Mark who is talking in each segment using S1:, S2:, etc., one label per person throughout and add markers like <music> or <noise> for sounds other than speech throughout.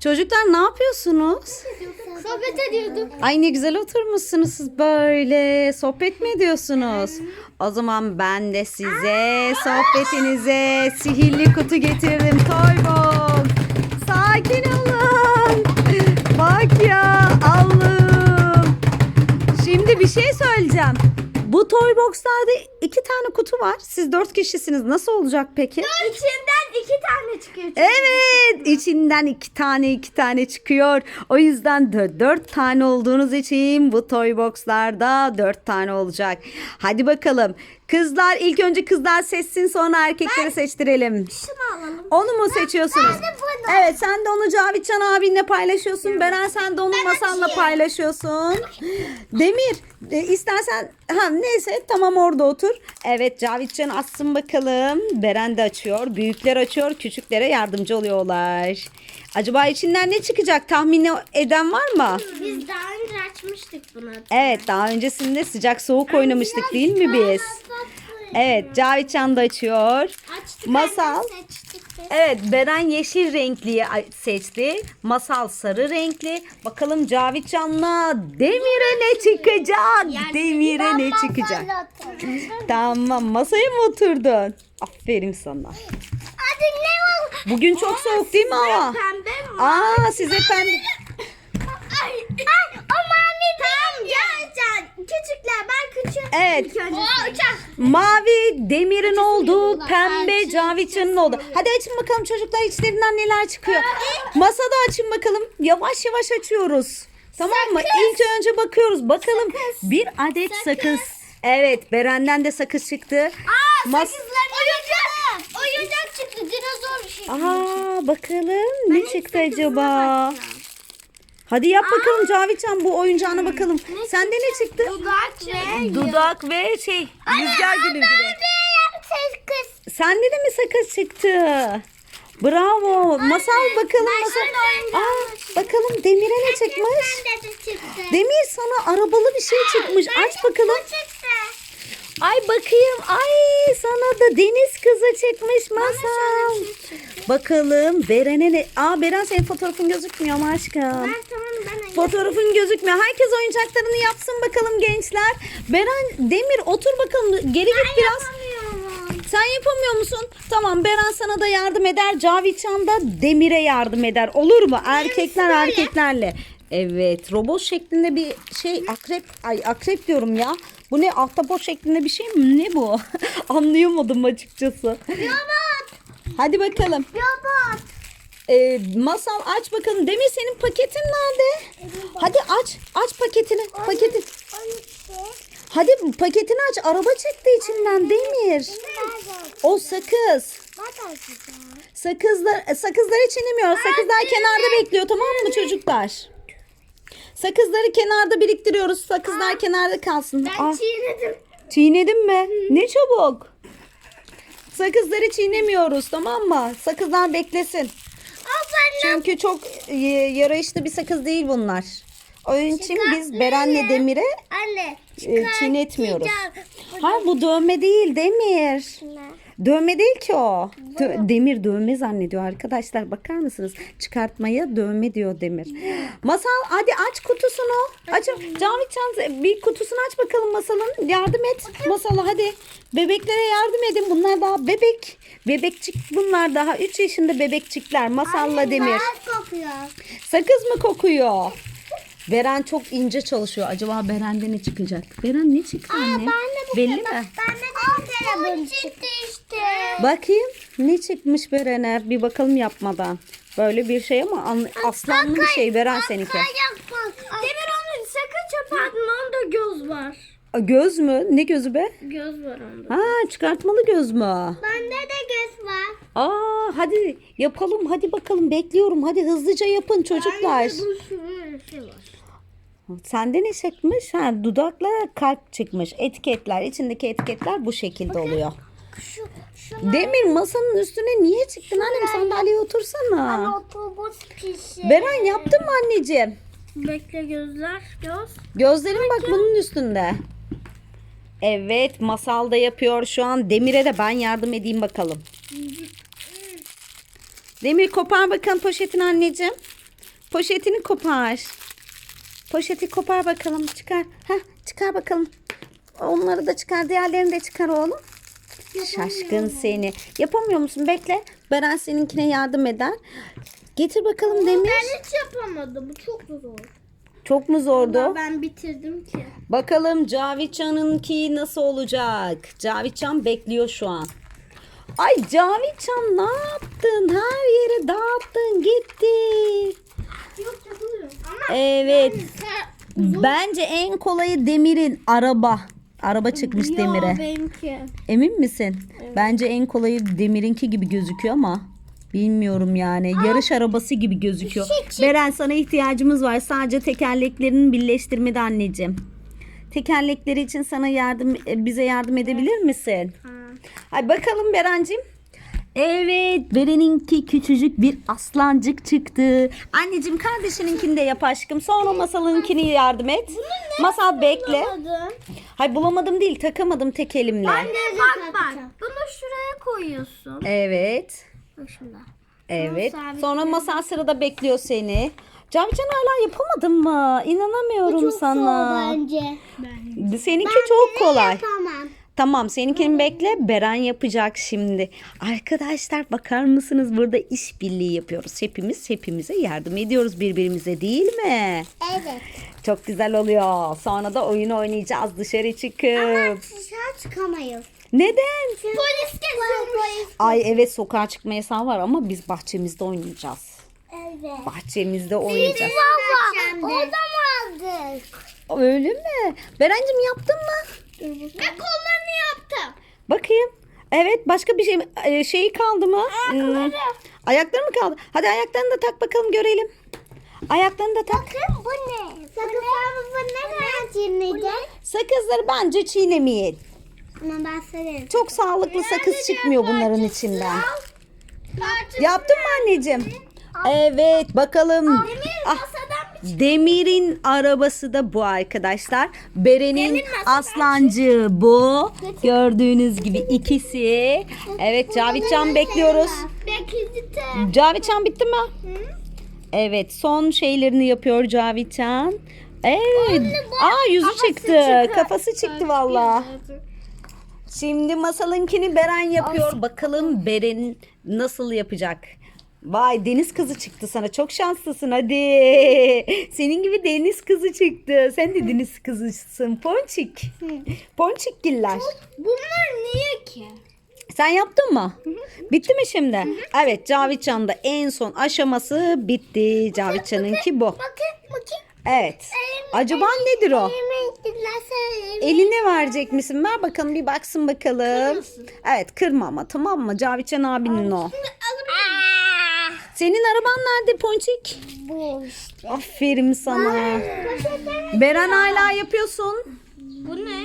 S1: Çocuklar ne yapıyorsunuz?
S2: Sohbet ediyorduk.
S1: Ay ne güzel oturmuşsunuz siz böyle. Sohbet mi ediyorsunuz? O zaman ben de size sohbetinize sihirli kutu getirdim. Toybol. Sakin olun. Bak ya Allah'ım. Şimdi bir şey söyleyeceğim. Bu toy boxlarda iki tane kutu var. Siz dört kişisiniz. Nasıl olacak peki?
S2: İçinden iki tane çıkıyor.
S1: Evet içinden iki tane iki tane çıkıyor. O yüzden de dört tane olduğunuz için bu toy boxlarda dört tane olacak. Hadi bakalım. Kızlar ilk önce kızlar seçsin sonra erkekleri seçtirelim.
S2: Şunu alalım.
S1: Onu mu seçiyorsunuz?
S2: ben de bunu.
S1: Evet sen de onu Cavitcan abinle paylaşıyorsun. Beren sen de onu masanla
S2: açayım.
S1: paylaşıyorsun. Demir e, istersen ha neyse tamam orada otur. Evet Cavitcan açsın bakalım. Beren de açıyor. Büyükler açıyor. Küçüklere yardımcı oluyorlar. Acaba içinden ne çıkacak? Tahmin eden var mı?
S2: Biz daha önce açmıştık bunu.
S1: Evet daha öncesinde sıcak soğuk oynamıştık değil mi biz? Evet Cavitcan da açıyor.
S2: Açtık.
S1: Masal.
S2: de.
S1: Evet Beren yeşil renkliyi seçti. Masal sarı renkli. Bakalım Cavitcan'la Demir'e ne çıkacak? Demir'e ne çıkacak? Tamam masaya mı oturdun? Aferin sana.
S2: Hadi ne var?
S1: Bugün çok soğuk değil mi hava? Aa size pembe.
S2: Ay, ay, o mavi tamam gel gel. Küçükler ben küçüğüm.
S1: Evet.
S2: Uçak.
S1: Mavi Demir'in
S2: bunlar.
S1: pembe
S2: Açın,
S1: Cavitcan'ın oldu. Hadi açın bakalım çocuklar içlerinden neler çıkıyor. Masada açın bakalım. Yavaş yavaş açıyoruz. Tamam mı? İlk önce bakıyoruz. Bakalım bir adet sakız. Evet, Beren'den de sakız çıktı.
S2: Aa
S1: Mas-
S2: sakızlarına oyuncak. Oyuncak çıktı dinozor şey.
S1: Aa, bakalım ne
S2: ilk
S1: çıktı
S2: sakızına
S1: acaba?
S2: bakacağım.
S1: Hadi yap bakalım Cavitcan bu oyuncağına bakalım. Sende ne çıktı?
S2: Dudak ve
S1: Dudak ve şey rüzgar gülü gibi.
S2: sakız.
S1: Sende de mi sakız çıktı? Bravo. Masal bakalım
S2: ben
S1: masal.
S2: şöyle
S1: Aa, bakalım Demir'e ne çıkmış?
S2: Bende de çıktı.
S1: Demir sana arabalı bir şey çıkmış. Aç bakalım.
S2: Bu çıktı.
S1: Ay bakayım. Ay sana da deniz kızı çıkmış masal.
S2: şey
S1: Bakalım Beren'e ne? Aa Beren senin fotoğrafın gözükmüyor mu aşkım?
S2: Ben tamam ben
S1: Fotoğrafın gözükmüyor. Herkes oyuncaklarını yapsın bakalım gençler. Beren Demir otur bakalım. Geri git biraz.
S2: yapamıyorum.
S1: Sen yapamıyor musun? Tamam Beren sana da yardım eder. Cavitcan da Demir'e yardım eder. Olur mu? Erkekler erkeklerle. Evet robot şeklinde bir şey akrep ay akrep diyorum ya. Bu ne ahtapot şeklinde bir şey mi? Ne bu? <laughs> Anlayamadım açıkçası.
S2: Robot.
S1: Hadi bakalım.
S2: Robot.
S1: Ee, masal aç bakalım. Demir senin paketin nerede? Hadi aç. Aç paketini. Paketi. Hadi paketini aç. Araba çıktı içinden Demir. O sakız. Sakızlar, sakızları çiğnemiyor. Sakızlar kenarda bekliyor tamam mı çocuklar? Sakızları kenarda biriktiriyoruz. Sakızlar kenarda kalsın.
S2: Ben
S1: Aa,
S2: çiğnedim.
S1: çiğnedin mi? Ne çabuk. Sakızları çiğnemiyoruz tamam mı? Sakızlar beklesin.
S2: Aa
S1: Çünkü çok e, yarayışlı bir sakız değil bunlar. Onun için biz. Beren'le Demir'e
S2: Anne.
S1: E, çiğnetmiyoruz. Hayır bu dövme değil Demir. Dövme değil ki o. Dö- demir dövme zannediyor arkadaşlar. Bakar mısınız? Çıkartmaya dövme diyor Demir. <gasps> Masal hadi aç kutusunu. Aç. Cavitcan bir kutusunu aç bakalım masalın. Yardım et masala hadi. Bebeklere yardım edin. Bunlar daha bebek. Bebekçik bunlar daha 3 yaşında bebekçikler. Masalla Demir. Sakız mı kokuyor? Beren çok ince çalışıyor. Acaba Beren'de ne çıkacak? Beren ne çıktı anne?
S2: Ben de bu
S1: Belli mi?
S2: Ben de bir telefon çıktı işte.
S1: Bakayım ne çıkmış Beren'e bir bakalım yapmadan. Böyle bir şey ama an- aslanlı bir şey Beren seninki.
S2: Demir onu sakın çöpe atma onda göz var.
S1: A, Göz mü? Ne gözü be?
S2: Göz var onda.
S1: Ha çıkartmalı göz mü?
S2: Bende de göz var.
S1: Aa hadi yapalım hadi bakalım bekliyorum. Hadi hızlıca yapın çocuklar.
S2: Bu şöyle bir şey var.
S1: Sende ne çıkmış? Ha dudakla kalp çıkmış. Etiketler içindeki etiketler bu şekilde oluyor.
S2: Şu, şu
S1: Demir masanın üstüne niye çıktın annem sandalyeye otursana.
S2: otobüs pişi.
S1: Beren yaptın mı anneciğim?
S2: Bekle gözler göz.
S1: Gözlerin bak bunun üstünde. Evet masal da yapıyor şu an. Demir'e de ben yardım edeyim bakalım. Demir kopar bakalım poşetini anneciğim. Poşetini kopar. Poşeti kopar bakalım çıkar. Heh, çıkar bakalım. Onları da çıkar diğerlerini de çıkar oğlum. Şaşkın seni. Yapamıyor musun? Bekle. Beren seninkine yardım eder. Getir bakalım Demir.
S2: Ben hiç yapamadım. Bu çok zor.
S1: Çok mu zordu?
S2: Ben bitirdim ki.
S1: Bakalım Cavitcan'ınki nasıl olacak? Cavitcan bekliyor şu an. Ay Cavitcan ne yaptın? Her yere dağıttın gitti. Evet. Bence en kolayı Demir'in araba. Araba çıkmış Demir'e.
S2: benimki.
S1: Emin misin? Bence en kolayı Demir'inki gibi gözüküyor ama bilmiyorum yani. Yarış arabası gibi gözüküyor. Beren sana ihtiyacımız var. Sadece tekerleklerini birleştirmede anneciğim. Tekerlekleri için sana yardım e, bize yardım edebilir misin? Ay bakalım Berencim. Evet, Beren'inki küçücük bir aslancık çıktı. Anneciğim kardeşininkini de yap aşkım. Sonra masalınkini yardım et. Masal bekle. Hay bulamadım değil, takamadım tek elimle.
S2: Bak bak. Bunu şuraya koyuyorsun.
S1: Evet.
S2: Bak şurada.
S1: Evet. Sonra masal sırada bekliyor seni. Camcan hala yapamadın mı? İnanamıyorum sana.
S2: bence. Ben.
S1: Seninki çok kolay.
S2: Tamam.
S1: Tamam seninkini bekle. Beren yapacak şimdi. Arkadaşlar bakar mısınız? Burada işbirliği yapıyoruz. Hepimiz hepimize yardım ediyoruz birbirimize değil mi?
S2: Evet.
S1: Çok güzel oluyor. Sonra da oyun oynayacağız dışarı çıkıp.
S2: Dışarı çıkamayız.
S1: Neden?
S2: Polis kesiyormuş.
S1: Ay evet sokağa çıkma yasağı var ama biz bahçemizde oynayacağız.
S2: Evet.
S1: Bahçemizde oynayacağız.
S2: Baba oradan aldık.
S1: Öyle mi? Berencim yaptın mı?
S2: Ben kollarını yaptım.
S1: Bakayım. Evet başka bir şey? Ee, şeyi kaldı mı?
S2: Ayakları.
S1: Hmm, Ayakları mı kaldı? Hadi ayaklarını da tak bakalım görelim. Ayaklarını da tak.
S2: Bakın bu ne? Sakızlarımızı ne kadar çiğneyeceğiz?
S1: Sakızları bence çiğnemeyin.
S2: Ama ben severim.
S1: Çok sağlıklı sakız çıkmıyor bunların içinden. Yaptın mı anneciğim? Evet bakalım.
S2: Demir
S1: Ah, Demir'in arabası da bu arkadaşlar. Beren'in aslancığı bu. Gördüğünüz gibi ikisi. Evet Cavitcan bekliyoruz. Cavitcan bitti mi? Evet son şeylerini yapıyor Cavitcan. Evet. Aa yüzü çıktı. Kafası çıktı valla. Şimdi masalınkini Beren yapıyor. Bakalım Beren nasıl yapacak? Vay deniz kızı çıktı sana. Çok şanslısın hadi. Senin gibi deniz kızı çıktı. Sen de deniz kızısın. Ponçik. Ponçikgiller.
S2: Bunlar niye ki?
S1: Sen yaptın mı? Bitti mi şimdi? Evet Cavitcan'da en son aşaması bitti. Cavitcan'ınki bu.
S2: Bakın.
S1: Evet. Acaba nedir o? Eline verecek misin? Ver bakalım bir baksın bakalım. Evet kırma ama tamam mı? Cavitcan abinin o. Senin araban nerede Ponçik?
S2: Bu işte.
S1: Aferin sana. Beren hala yapıyorsun.
S2: Bu ne?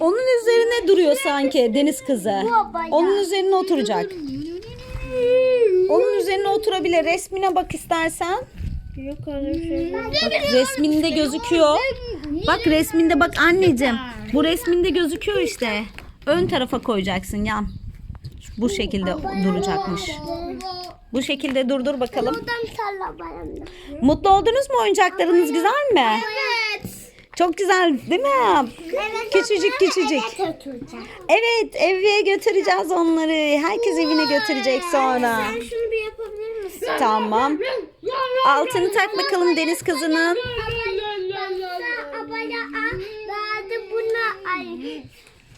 S1: Onun üzerine duruyor sanki deniz kızı. Onun üzerine oturacak. Onun üzerine oturabilir. Resmine bak istersen.
S2: Yok öyle şey.
S1: Bak resminde gözüküyor. Bak resminde bak anneciğim. Bu resminde gözüküyor işte. Ön tarafa koyacaksın yan. Bu şekilde duracakmış. Bu şekilde durdur bakalım. Mutlu oldunuz mu? Oyuncaklarınız güzel mi?
S2: Evet.
S1: Çok güzel değil mi?
S2: Evet.
S1: Küçücük küçücük.
S2: Evet
S1: eve götüreceğiz onları. Herkes evine götürecek sonra.
S2: Sen şunu bir yapabilir misin?
S1: Tamam. Altını tak bakalım deniz kızının.
S2: Buna al.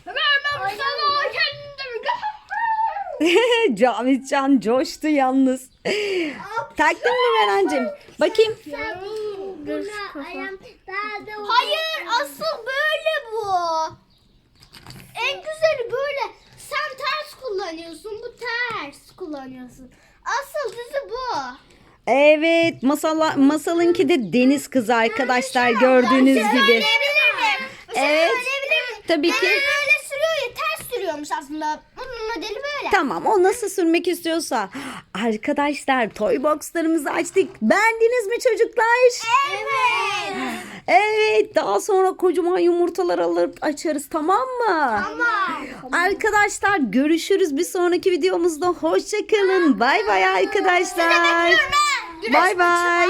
S2: Vermem sana kendim. <laughs>
S1: Cavitcan coştu yalnız. Taktın mı Berencim? Bakayım.
S2: Hayır asıl böyle bu. En güzeli böyle. Sen ters kullanıyorsun bu ters kullanıyorsun. Asıl düzü bu.
S1: Evet masala, masalınki de deniz kızı arkadaşlar gördüğünüz gibi. Evet.
S2: Söyleyebilirim.
S1: Tabii ki.
S2: Dede öyle sürüyor ya ters sürüyormuş aslında. Bunun modeli böyle.
S1: Tamam o nasıl sürmek istiyorsa. Arkadaşlar toy boxlarımızı açtık. Beğendiniz mi çocuklar?
S2: Evet.
S1: Evet daha sonra kocaman yumurtalar alıp açarız tamam mı?
S2: Tamam.
S1: Arkadaşlar görüşürüz bir sonraki videomuzda. Hoşçakalın. Bay bay arkadaşlar. Bay bay.